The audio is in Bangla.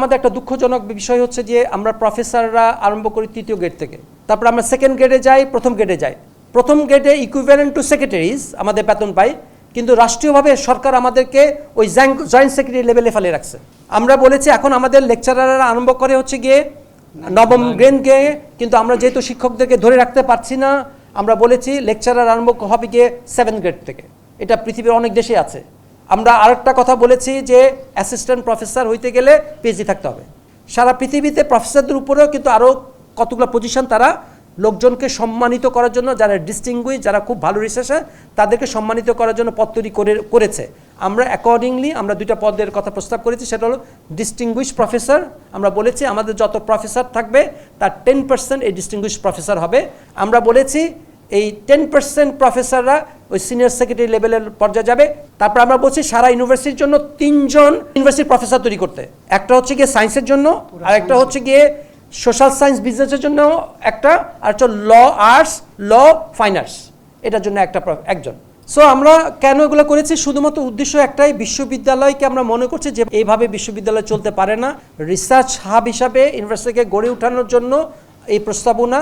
আমাদের একটা দুঃখজনক বিষয় হচ্ছে যে আমরা প্রফেসররা আরম্ভ করি তৃতীয় গেট থেকে। তারপর আমরা সেকেন্ড গ্রেডে যাই, প্রথম গ্রেডে যাই। প্রথম গ্রেডে ইকুইভ্যালেন্ট টু সেক্রেটারিজ আমাদের বেতন পাই, কিন্তু রাষ্ট্রীয়ভাবে সরকার আমাদেরকে ওই জয়েন্ট সেক্রেটারি লেভেলে ফেলে রাখছে। আমরা বলেছি, এখন আমাদের লেকচারাররা আরম্ভ করে হচ্ছে গিয়ে নবম গ্রেনকে কিন্তু আমরা যেহেতু শিক্ষকদেরকে ধরে রাখতে পারছি না, আমরা বলেছি লেকচারার আরম্ভ হবে গিয়ে সেভেন গ্রেড থেকে। এটা পৃথিবীর অনেক দেশে আছে। আমরা আরেকটা কথা বলেছি যে অ্যাসিস্ট্যান্ট প্রফেসর হইতে গেলে পিএইচডি থাকতে হবে। সারা পৃথিবীতে প্রফেসরদের উপরেও কিন্তু আরও কতগুলো পজিশন তারা লোকজনকে সম্মানিত করার জন্য, যারা ডিস্টিংগুইশ যারা খুব ভালো রিসার্চার তাদেরকে সম্মানিত করার জন্য পদ তৈরি করে, করেছে। আমরা অ্যাকর্ডিংলি আমরা দুইটা পদের কথা প্রস্তাব করেছি, সেটা হলো ডিস্টিংগুইশ প্রফেসর আমরা বলেছি আমাদের যত প্রফেসর থাকবে, তার টেন পার্সেন্ট এই ডিস্টিংগুইশ প্রফেসর হবে। আমরা বলেছি এই টেন পার্সেন্ট প্রফেসররা ওই সিনিয়র সেক্রেটারি লেভেলের পর্যায়ে যাবে। তারপর আমরা বলছি সারা ইউনিভার্সিটির জন্য তিনজন ইউনিভার্সিটির প্রফেসর তৈরি করতে। একটা হচ্ছে গিয়ে সায়েন্সের জন্য আর একটা হচ্ছে গিয়ে সোশ্যাল সায়েন্স বিজনেসের জন্য একটা আর হচ্ছে law arts law fine arts এটার জন্য একটা একজন। সো আমরা কেন এগুলো করেছি? শুধুমাত্র উদ্দেশ্য একটাই বিশ্ববিদ্যালয়কে আমরা মনে করছি যে এইভাবে বিশ্ববিদ্যালয় চলতে পারে না। রিসার্চ হাব হিসাবে ইউনিভার্সিটিকে গড়ে ওঠানোর জন্য এই প্রস্তাবনা